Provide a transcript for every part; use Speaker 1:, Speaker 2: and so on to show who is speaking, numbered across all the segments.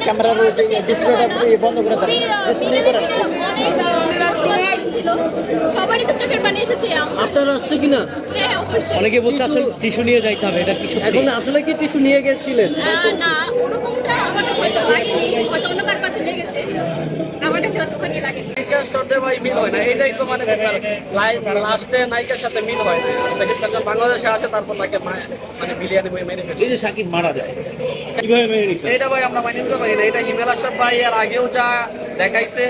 Speaker 1: ক্যামেরার ডিসপ্লেটা বন্ধ করে
Speaker 2: আমার
Speaker 3: আপনার আসছে কিনা?
Speaker 2: হ্যাঁ
Speaker 1: অনেকে বলছে আসলে টিস্যু নিয়ে যাইতে হবে এটা কিছু
Speaker 3: এখন আসলে কি টিস্যু নিয়ে গেছিলেন?
Speaker 2: না ওরকমটা আমার কাছে হয়তো লাগেনি হয়তো অন্য কার কাছে লেগেছে। আমার কাছে অতখানি লাগেনি
Speaker 4: নায়িকার সাথে ভাই মিল হয় না এটাই তো মানে লাস্টে নায়িকার সাথে মিল হয় না। খান বাংলাদেশে আসে তারপর তাকে মানে বিলিয়ানি বই মেরে ফেলে।
Speaker 5: এই যে সাকিব মারা যায় কীভাবে মেনে নিছে?
Speaker 4: এটা ভাই আমরা মানি নিতে পারি না এটা হিমেল আশরাফ ভাই এর আগেও যা দেখাইছে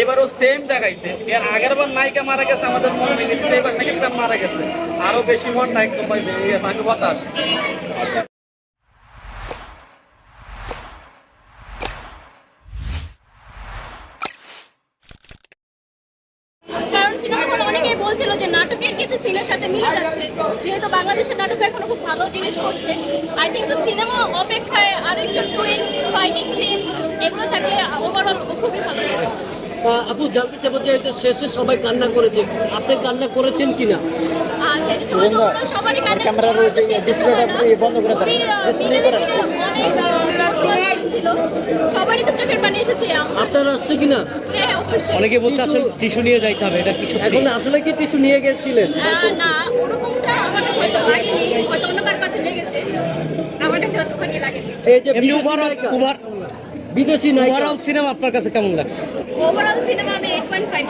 Speaker 4: এবারও সেম দেখাইছে। এর আগের বার নায়িকা মারা গেছে আমাদের মন ভেঙে দিচ্ছে এবার খান মারা গেছে। আরও বেশি মন না একদম ভাই ভেঙে গেছে। আমি হতাশ
Speaker 2: বলছিল যে নাটকের কিছু সিনের সাথে মিলে যাচ্ছে। যেহেতু বাংলাদেশের নাটক এখন খুব ভালো জিনিস করছে আই থিঙ্ক তো সিনেমা অপেক্ষায় আরও একটু ফাইটিং সিন এগুলো থাকলে ওভারঅল খুবই ভালো
Speaker 3: আপু জানতে চাবো যে শেষে সবাই কান্না করেছে। আপনি কান্না করেছেন কিনা? আপনার আসছে কিনা?
Speaker 2: হ্যাঁ অবশ্যই।
Speaker 1: অনেকে বলছে আসলে টিস্যু নিয়ে যাইতে হবে এটা কি
Speaker 3: এখন আসলে কি টিস্যু নিয়ে গেছিলেন?
Speaker 2: না ওরকমটা আমার কাছে হয়তো লাগেনি হয়তো অন্য কার কাছে লেগেছে। আমার কাছে অতখানি লাগেনি।
Speaker 3: এই যে বিদেশি
Speaker 1: ওভারঅল ওভারঅল সিনেমা আপনার কাছে কেমন লাগছে?
Speaker 2: ওভারঅল সিনেমা আমি এইট পয়েন্ট ফাইভ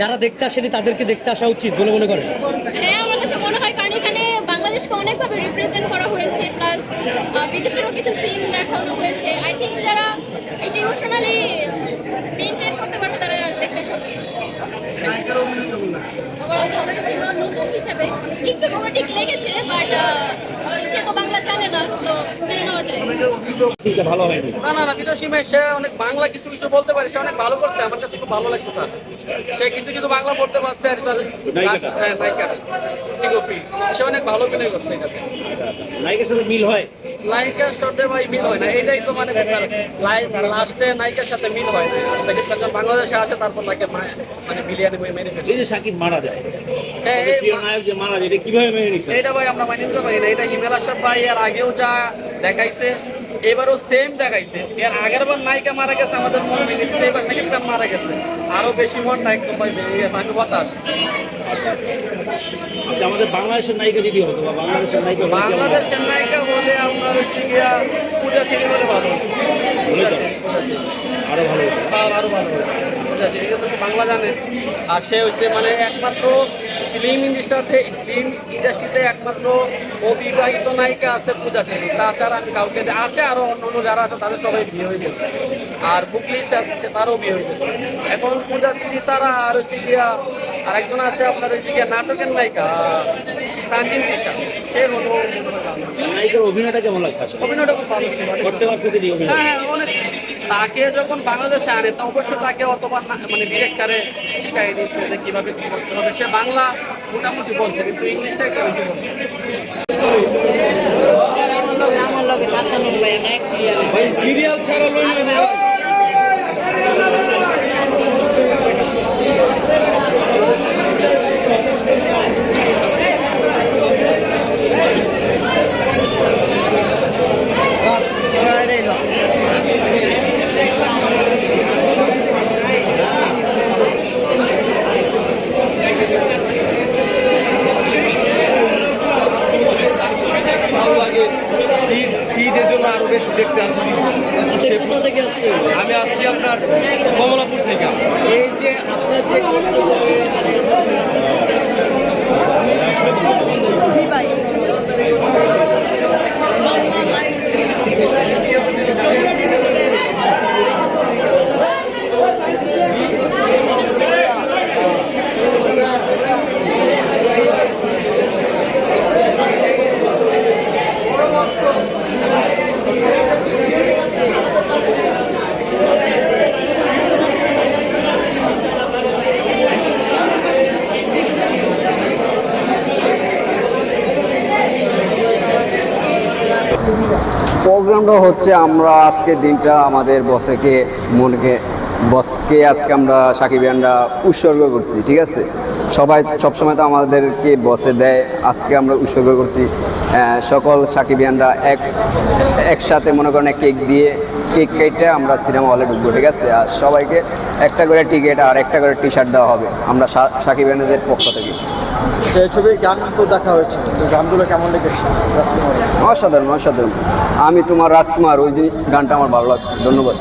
Speaker 1: যারা দেখতে আসেনি তাদেরকে দেখতে আসা উচিত বলে মনে করেন?
Speaker 2: হ্যাঁ আমার কাছে মনে হয় কারণ এখানে বাংলাদেশকে অনেকভাবে রিপ্রেজেন্ট করা হয়েছে প্লাস বিদেশেরও কিছু সিন দেখানো হয়েছে। আই থিঙ্ক যারা এটা ইমোশনালি মেনটেন করতে পারে তারা দেখতে আসা উচিত। Overall ভালোই ছিল নতুন হিসাবে। একটু রোমান্টিক লেগেছে বাট সে তো বাংলা জানে না
Speaker 5: ভালো হয়নি
Speaker 4: না না না বিদেশি মেয়ে সে অনেক বাংলা কিছু কিছু বলতে পারে সে অনেক ভালো করছে আমার কাছে খুব ভালো লাগছে তার। সে কিছু কিছু বাংলা বলতে পারছে আর সে-
Speaker 5: নায়িকাটা?
Speaker 4: হ্যাঁ। সে অনেক ভালো অভিনয় করছে
Speaker 5: নায়িকার সাথে মিল হয়?
Speaker 4: নায়িকার সাথে ভাই মিল হয় না এটাই তো মানে লাস্টে নায়িকার সাথে মিল হয় না। শাকিব খান বাংলাদেশে আছে তারপর তাকে মানে বিলিয়ানি বই মেরে ফেলে।
Speaker 5: এই যে সাকিব মারা যায়
Speaker 4: হ্যাঁ,
Speaker 5: নায়ক যে মারা যায় এটা কীভাবে মেনে নিছে
Speaker 4: এটা ভাই আমরা মানে নিতে পারি না। এটা হিমেল আশরাফ ভাই এর আগেও যা দেখাইছে এবারও সেম দেখাইছে। এর আগের বার নায়িকা মারা গেছে আমাদের মন ভেঙে এবার শাকিব খান মারা গেছে। আরও বেশি মন না একদম ভাই ভেঙে গেছে আমি হতাশ।
Speaker 5: আচ্ছা, আমাদের বাংলাদেশের নায়িকা যদি হতো বা বাংলাদেশের নায়িকা?
Speaker 4: বাংলাদেশের নায়িকা হলে আপনার হচ্ছে গিয়া পূজা থেকে হলে ভালো
Speaker 5: হলে আরও ভালো হতো
Speaker 4: আরও ভালো বাংলা জানে। আর সে হচ্ছে মানে একমাত্র ফিল্ম ইন্ডাস্ট্রিতে ফিল্ম ইন্ডাস্ট্রিতে একমাত্র অবিবাহিত নায়িকা আছে পূজা ছিল তাছাড়া আমি কাউকে আছে আরও অন্য অন্য যারা আছে তাদের সবাই বিয়ে হয়ে গেছে। আর বুকলি আছে তারও বিয়ে হয়ে গেছে। এখন পূজা চিঠি ছাড়া আর হচ্ছে গিয়া আর একজন আছে আপনার হচ্ছে গিয়া নাটকের নায়িকা তানজিন তিশা। সে হলো।
Speaker 5: নায়িকার অভিনয়টা কেমন লাগছে
Speaker 4: অভিনয়টা খুব ভালো
Speaker 5: করতে পারছে তিনি অভিনয়?
Speaker 4: হ্যাঁ হ্যাঁ অনেক তাকে যখন বাংলাদেশে আনে তো অবশ্যই তাকে অতবার না- মানে ডিরেক্টরে শিখাই দিচ্ছে যে কীভাবে কী করতে হবে। সে বাংলা মোটামুটি বলছে, কিন্তু ইংলিশটা একটু বলছে।
Speaker 3: সিরিয়াল ছাড়া না।
Speaker 6: ভালো লাগে ঈদ ঈদের জন্য আরও বেশি দেখতে আসছি
Speaker 3: আপনি কোথা থেকে আসছেন?
Speaker 6: আমি আসছি আপনার কমলাপুর থেকে।
Speaker 3: এই যে আপনার যে কষ্ট করে মানে
Speaker 7: প্রোগ্রামটা হচ্ছে আমরা আজকে দিনটা আমাদের বসেকে মনকে, বসকে আজকে আমরা সাকিবিয়ানরা উৎসর্গ করছি, ঠিক আছে? সবাই সবসময় তো আমাদেরকে বসে দেয়, আজকে আমরা উৎসর্গ করছি সকল সাকিবিয়ানরা এক, একসাথে মনে করেন কেক দিয়ে, কেক কেটে আমরা সিনেমা হলে ঢুকবো, ঠিক আছে? আর সবাইকে একটা করে টিকিট আর একটা করে টি শার্ট দেওয়া হবে, আমরা সাকিবিয়ানদের পক্ষ থেকে।
Speaker 8: যে ছবির গান তো দেখা হয়েছে গানগুলো কেমন লেগেছে? রাজকুমার
Speaker 7: অসাধারণ অসাধারণ। আমি তোমার রাজকুমার, ওই গানটা আমার ভালো লাগছে, ধন্যবাদ।